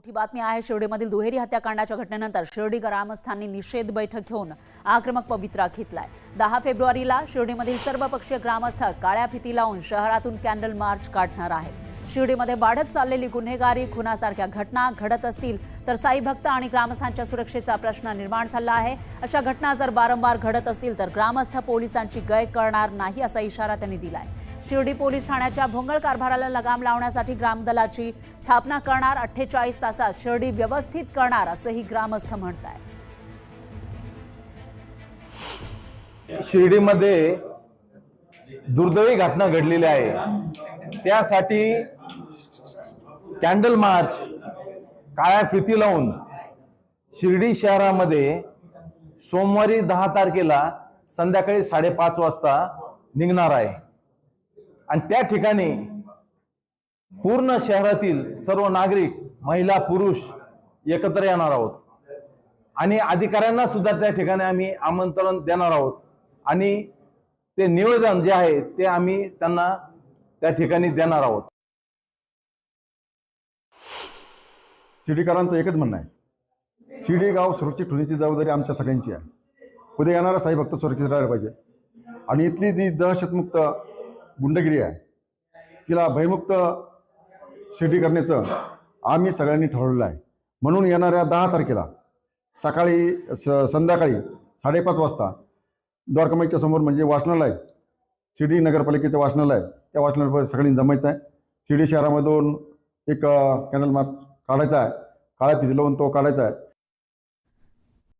मोठी बातमी आहे शिर्डीमधील दुहेरी हत्याकांडाच्या घटनेनंतर शिर्डी ग्रामस्थांनी निषेध बैठक घेऊन आक्रमक पवित्रा घेतलाय. दहा फेब्रुवारीला शिर्डीमधील सर्वपक्षीय ग्रामस्थ काळ्या फिती लावून शहरातून कॅन्डल मार्च काढणार आहेत. शिर्डीमध्ये वाढत चाललेली गुन्हेगारी खुनासारख्या घटना घडत असतील तर साई भक्त आणि ग्रामस्थांच्या सुरक्षेचा प्रश्न निर्माण झाला आहे. अशा घटना जर वारंवार घडत असतील तर ग्रामस्थ पोलिसांची गय करणार नाही असा इशारा त्यांनी दिलाय. शिर्डी पोलीस ठाण्याच्या भोंगळ कारभाराला लगाम लावण्यासाठी ग्रामदलाची स्थापना करणार अठ्ठेचाळीस तासात शिर्डी व्यवस्थित करणार असंही ग्रामस्थ म्हणत आहेत शिर्डीमध्ये दुर्दैवी घटना घडलेली आहे. त्यासाठी कॅन्डल मार्च काळ्या फिती लावून शिर्डी शहरामध्ये सोमवारी दहा तारखेला संध्याकाळी साडेपाच वाजता निघणार आहे. आणि त्या ठिकाणी पूर्ण शहरातील सर्व नागरिक महिला पुरुष एकत्र येणार आहोत. आणि अधिकाऱ्यांना सुद्धा त्या ठिकाणी आम्ही आमंत्रण देणार आहोत. आणि ते निवेदन जे आहे ते आम्ही त्यांना त्या ठिकाणी देणार आहोत. शिर्डीकरांचं एकच म्हणणं आहे. शिर्डी गाव सुरक्षित ठेवण्याची जबाबदारी आमच्या सगळ्यांची आहे. उद्या येणारा साई भक्त सुरक्षित राहायला पाहिजे. आणि इथली जी दहशतमुक्त गुंडगिरी आहे. तिला भयमुक्त शिर्डी करण्याचं आम्ही सगळ्यांनी ठरवलेलं आहे. म्हणून येणाऱ्या दहा तारखेला सकाळी स संध्याकाळी साडेपाच वाजता द्वारकामाईच्या समोर म्हणजे वाचनालय शिर्डी नगरपालिकेचं वाचनालय त्या वाचनालय सगळ्यांनी जमायचं आहे. शिर्डी शहरामधून एक कॅनल मार्ग काढायचा आहे. काळ्या फिती लावून तो काढायचा आहे.